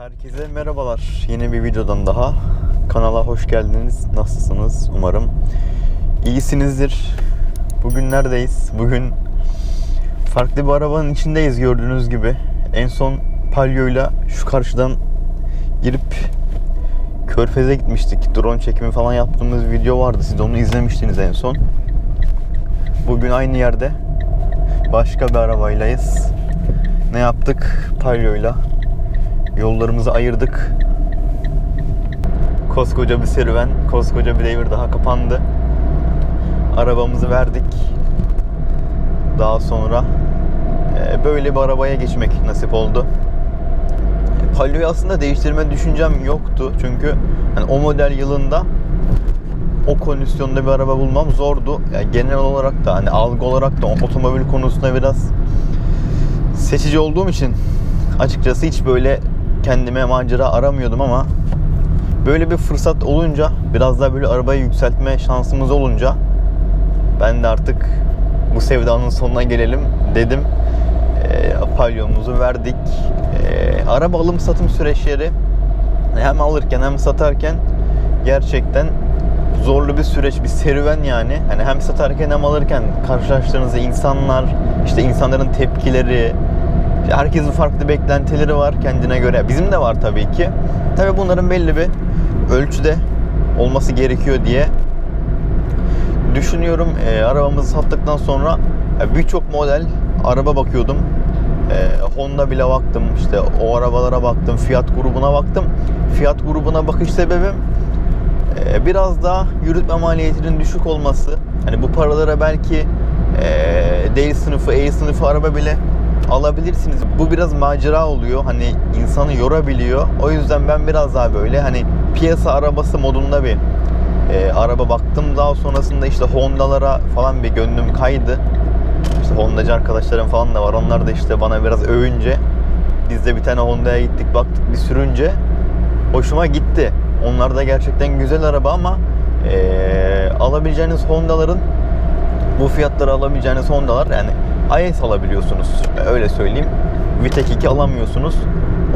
Herkese merhabalar. Yeni bir videodan daha. Kanala hoş geldiniz. Nasılsınız? Umarım iyisinizdir. Bugün neredeyiz? Bugün farklı bir arabanın içindeyiz gördüğünüz gibi. En son Palio'yla şu karşıdan girip Körfez'e gitmiştik. Drone çekimi falan yaptığımız video vardı. Siz de onu izlemiştiniz en son. Bugün aynı yerde başka bir arabaylayız. Ne yaptık? Palio'yla yollarımızı ayırdık. Koskoca bir serüven, koskoca bir devir daha kapandı. Arabamızı verdik. Daha sonra e, böyle bir arabaya geçmek nasip oldu. Palio'yu aslında değiştirme düşüncem yoktu. Çünkü hani o model yılında o kondisyonda bir araba bulmam zordu. Yani genel olarak da hani algı olarak da otomobil konusunda biraz seçici olduğum için açıkçası hiç böyle kendime macera aramıyordum ama böyle bir fırsat olunca biraz daha böyle arabayı yükseltme şansımız olunca ben de artık bu sevdanın sonuna gelelim dedim. E, Palyomuzu verdik. E, araba alım satım süreçleri hem alırken hem satarken gerçekten zorlu bir süreç, bir serüven yani. Hani hem satarken hem alırken karşılaştığınız insanlar, işte insanların tepkileri, herkesin farklı beklentileri var kendine göre. Bizim de var tabii ki. Tabii bunların belli bir ölçüde olması gerekiyor diye düşünüyorum. E, arabamızı sattıktan sonra e, birçok model araba bakıyordum. E, Honda bile baktım. işte o arabalara baktım. Fiyat grubuna baktım. Fiyat grubuna bakış sebebim e, biraz daha yürütme maliyetinin düşük olması. Hani bu paralara belki e, D sınıfı, E sınıfı araba bile alabilirsiniz. Bu biraz macera oluyor. Hani insanı yorabiliyor. O yüzden ben biraz daha böyle hani piyasa arabası modunda bir e, araba baktım. Daha sonrasında işte Honda'lara falan bir gönlüm kaydı. İşte Honda'cı arkadaşlarım falan da var. Onlar da işte bana biraz övünce biz de bir tane Honda'ya gittik baktık bir sürünce hoşuma gitti. Onlar da gerçekten güzel araba ama e, alabileceğiniz Honda'ların bu fiyatları alabileceğiniz Honda'lar yani IS alabiliyorsunuz. Öyle söyleyeyim. Vitek 2 alamıyorsunuz.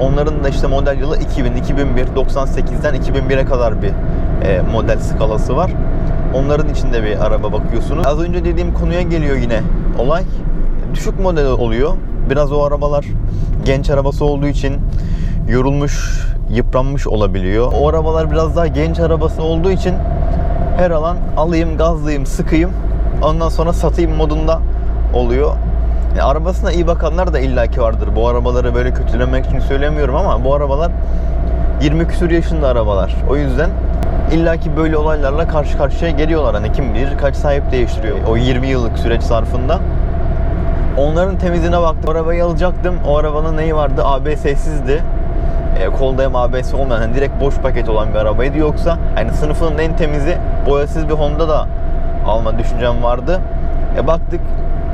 Onların da işte model yılı 2000, 2001, 98'den 2001'e kadar bir e, model skalası var. Onların içinde bir araba bakıyorsunuz. Az önce dediğim konuya geliyor yine olay. Düşük model oluyor. Biraz o arabalar genç arabası olduğu için yorulmuş, yıpranmış olabiliyor. O arabalar biraz daha genç arabası olduğu için her alan alayım, gazlayayım, sıkayım. Ondan sonra satayım modunda oluyor. Yani arabasına iyi bakanlar da illaki vardır. Bu arabaları böyle kötülemek için söylemiyorum ama bu arabalar 20 küsur yaşında arabalar. O yüzden illaki böyle olaylarla karşı karşıya geliyorlar. Hani kim bilir kaç sahip değiştiriyor o 20 yıllık süreç zarfında. Onların temizliğine baktım. Arabayı alacaktım. O arabanın neyi vardı? ABS'sizdi. E, kolda hem ABS olmayan hani direkt boş paket olan bir arabaydı. Yoksa hani sınıfının en temizi boyasız bir Honda da alma düşüncem vardı. E baktık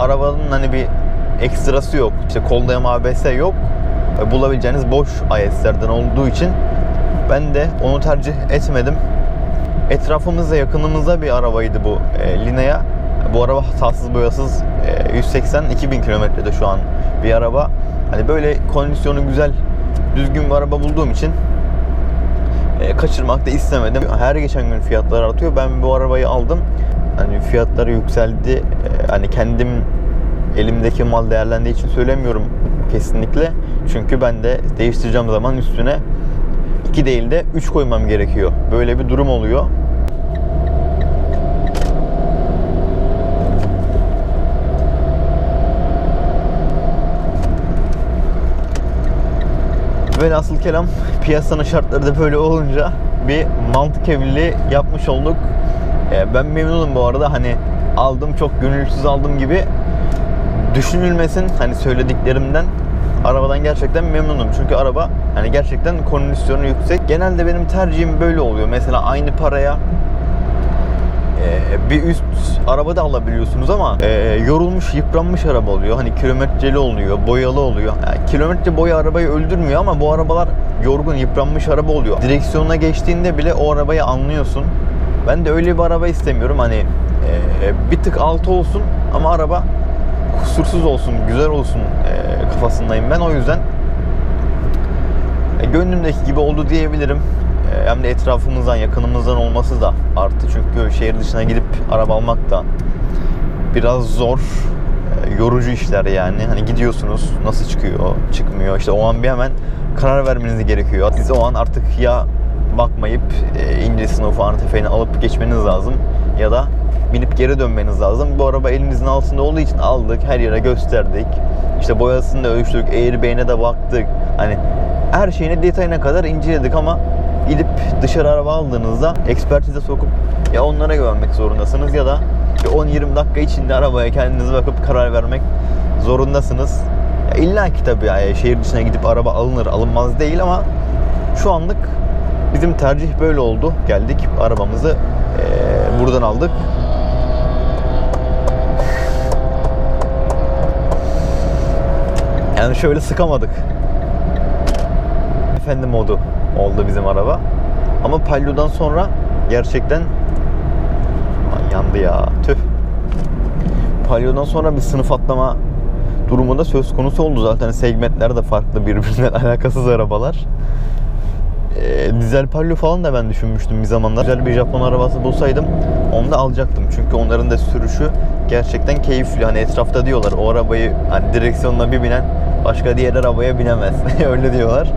arabanın hani bir ekstrası yok. İşte kolda hem ABS yok. Bulabileceğiniz boş IS'lerden olduğu için ben de onu tercih etmedim. Etrafımızda yakınımızda bir arabaydı bu e, Linea. Bu araba hatasız boyasız e, 180-2000 kilometrede şu an bir araba. Hani böyle kondisyonu güzel, düzgün bir araba bulduğum için e, kaçırmak da istemedim. Her geçen gün fiyatlar artıyor. Ben bu arabayı aldım. Hani fiyatları yükseldi. E, hani kendim elimdeki mal değerlendiği için söylemiyorum kesinlikle. Çünkü ben de değiştireceğim zaman üstüne 2 değil de 3 koymam gerekiyor. Böyle bir durum oluyor. Velhasıl kelam piyasanın şartları da böyle olunca bir mantık evliliği yapmış olduk. Ee, Ben memnunum bu arada hani aldım çok gönülsüz aldım gibi düşünülmesin hani söylediklerimden arabadan gerçekten memnunum. Çünkü araba hani gerçekten kondisyonu yüksek. Genelde benim tercihim böyle oluyor. Mesela aynı paraya e, bir üst araba da alabiliyorsunuz ama e, yorulmuş, yıpranmış araba oluyor. Hani kilometreli oluyor, boyalı oluyor. Yani kilometre boyu arabayı öldürmüyor ama bu arabalar yorgun, yıpranmış araba oluyor. Direksiyona geçtiğinde bile o arabayı anlıyorsun. Ben de öyle bir araba istemiyorum. Hani e, bir tık altı olsun ama araba kusursuz olsun, güzel olsun e, kafasındayım ben. O yüzden e, gönlümdeki gibi oldu diyebilirim. E, hem de etrafımızdan, yakınımızdan olması da arttı. Çünkü şehir dışına gidip araba almak da biraz zor, e, yorucu işler yani. Hani gidiyorsunuz, nasıl çıkıyor, çıkmıyor. İşte o an bir hemen karar vermeniz gerekiyor. Siz o an artık ya bakmayıp e, incesini, ufağını, tefeğini alıp geçmeniz lazım ya da binip geri dönmeniz lazım. Bu araba elimizin altında olduğu için aldık, her yere gösterdik. İşte boyasını da ölçtük, airbag'ine de baktık. Hani her şeyine detayına kadar inceledik ama gidip dışarı araba aldığınızda ekspertize sokup ya onlara güvenmek zorundasınız ya da bir 10-20 dakika içinde arabaya kendiniz bakıp karar vermek zorundasınız. Ya illa ki tabii yani şehir dışına gidip araba alınır alınmaz değil ama şu anlık bizim tercih böyle oldu. Geldik arabamızı eee, buradan aldık. Yani şöyle sıkamadık. Efendi modu oldu bizim araba. Ama Palio'dan sonra gerçekten Aman yandı ya. Tüh. Palio'dan sonra bir sınıf atlama durumunda söz konusu oldu zaten. Segmentler de farklı birbirinden alakasız arabalar. Ee, dizel Palio falan da ben düşünmüştüm bir zamanlar. Güzel bir Japon arabası bulsaydım onu da alacaktım. Çünkü onların da sürüşü gerçekten keyifli. Hani etrafta diyorlar o arabayı hani direksiyonuna bir binen başka diğer arabaya binemez. Öyle diyorlar.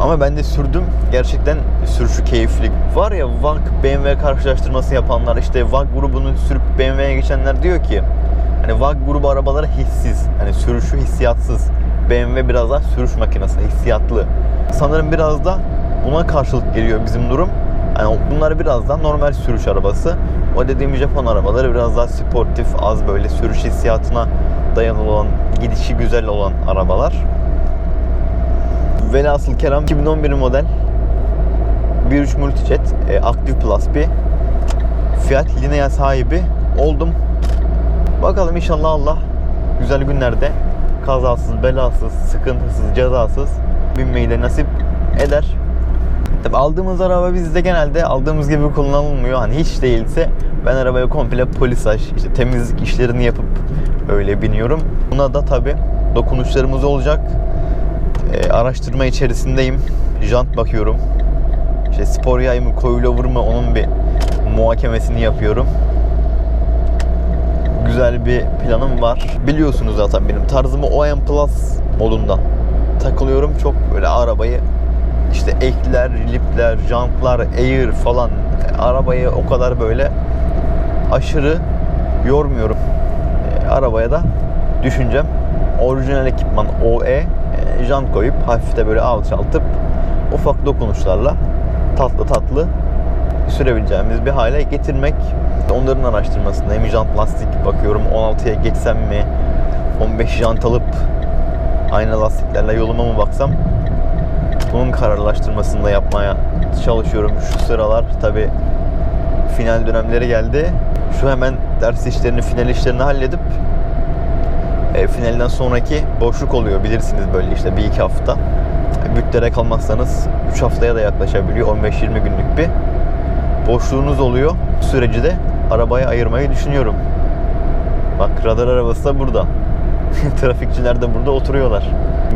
Ama ben de sürdüm. Gerçekten sürüşü keyifli. Var ya VAG BMW karşılaştırması yapanlar işte VAG grubunu sürüp BMW'ye geçenler diyor ki hani VAG grubu arabaları hissiz. Hani sürüşü hissiyatsız. BMW biraz daha sürüş makinesi, hissiyatlı. Sanırım biraz da buna karşılık geliyor bizim durum. Yani bunlar biraz daha normal sürüş arabası. O dediğim Japon arabaları biraz daha sportif, az böyle sürüş hissiyatına dayalı olan, gidişi güzel olan arabalar. Velhasıl Kerem 2011 model 1.3 Multijet e, Active Plus bir Fiat Linea sahibi oldum. Bakalım inşallah Allah güzel günlerde kazasız, belasız, sıkıntısız, cezasız binmeyi de nasip eder. Tabi aldığımız araba bizde genelde aldığımız gibi kullanılmıyor. Hani hiç değilse ben arabaya komple polisaj, işte temizlik işlerini yapıp öyle biniyorum. Buna da tabi dokunuşlarımız olacak. Ee, araştırma içerisindeyim. Jant bakıyorum. İşte spor yay mı, coilover mı onun bir muhakemesini yapıyorum. Güzel bir planım var. Biliyorsunuz zaten benim tarzımı OM Plus modunda takılıyorum. Çok böyle arabayı işte ekler, lipler, jantlar, air falan arabayı o kadar böyle aşırı yormuyorum. E, arabaya da düşüncem orijinal ekipman OE e, jant koyup hafif de böyle alçaltıp ufak dokunuşlarla tatlı tatlı sürebileceğimiz bir hale getirmek. Onların araştırmasındayım. Jant lastik bakıyorum 16'ya geçsem mi 15 jant alıp aynı lastiklerle yoluma mı baksam bunun kararlaştırmasını da yapmaya çalışıyorum şu sıralar. Tabi final dönemleri geldi. Şu hemen ders işlerini, final işlerini halledip e, finalden sonraki boşluk oluyor bilirsiniz böyle işte bir iki hafta. Bütlere kalmazsanız 3 haftaya da yaklaşabiliyor. 15-20 günlük bir boşluğunuz oluyor. Bu süreci de arabaya ayırmayı düşünüyorum. Bak radar arabası da burada. Trafikçiler de burada oturuyorlar.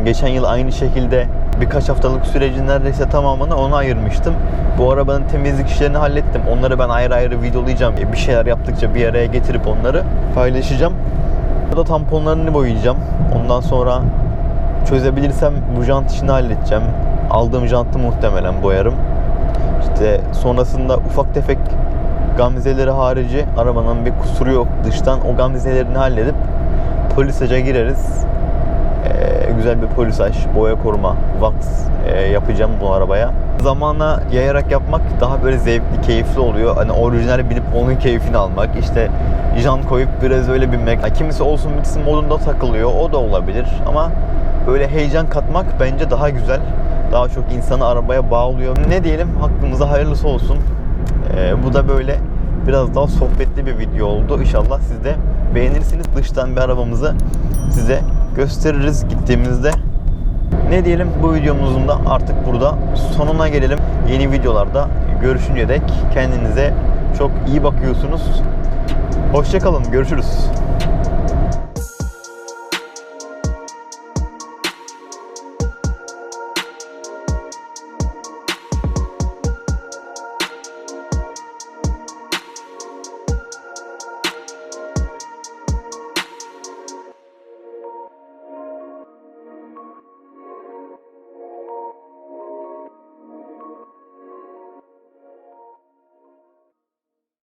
Geçen yıl aynı şekilde birkaç haftalık sürecin neredeyse tamamını ona ayırmıştım. Bu arabanın temizlik işlerini hallettim. Onları ben ayrı ayrı videolayacağım. Bir şeyler yaptıkça bir araya getirip onları paylaşacağım. Burada tamponlarını boyayacağım. Ondan sonra çözebilirsem bu jant işini halledeceğim. Aldığım jantı muhtemelen boyarım. İşte sonrasında ufak tefek gamzeleri harici arabanın bir kusuru yok dıştan o gamzelerini halledip polisaja gireriz. Ee, güzel bir polisaj, boya koruma, wax e, yapacağım bu arabaya. Zamana yayarak yapmak daha böyle zevkli, keyifli oluyor. Hani orijinal binip onun keyfini almak. İşte jant koyup biraz öyle binmek. Ha, Kimisi olsun bitsin modunda takılıyor. O da olabilir ama böyle heyecan katmak bence daha güzel. Daha çok insanı arabaya bağlıyor. Ne diyelim hakkımıza hayırlısı olsun. Ee, bu da böyle biraz daha sohbetli bir video oldu. İnşallah siz de beğenirsiniz. Dıştan bir arabamızı size gösteririz gittiğimizde. Ne diyelim bu videomuzun da artık burada sonuna gelelim. Yeni videolarda görüşünce dek kendinize çok iyi bakıyorsunuz. Hoşçakalın. Görüşürüz.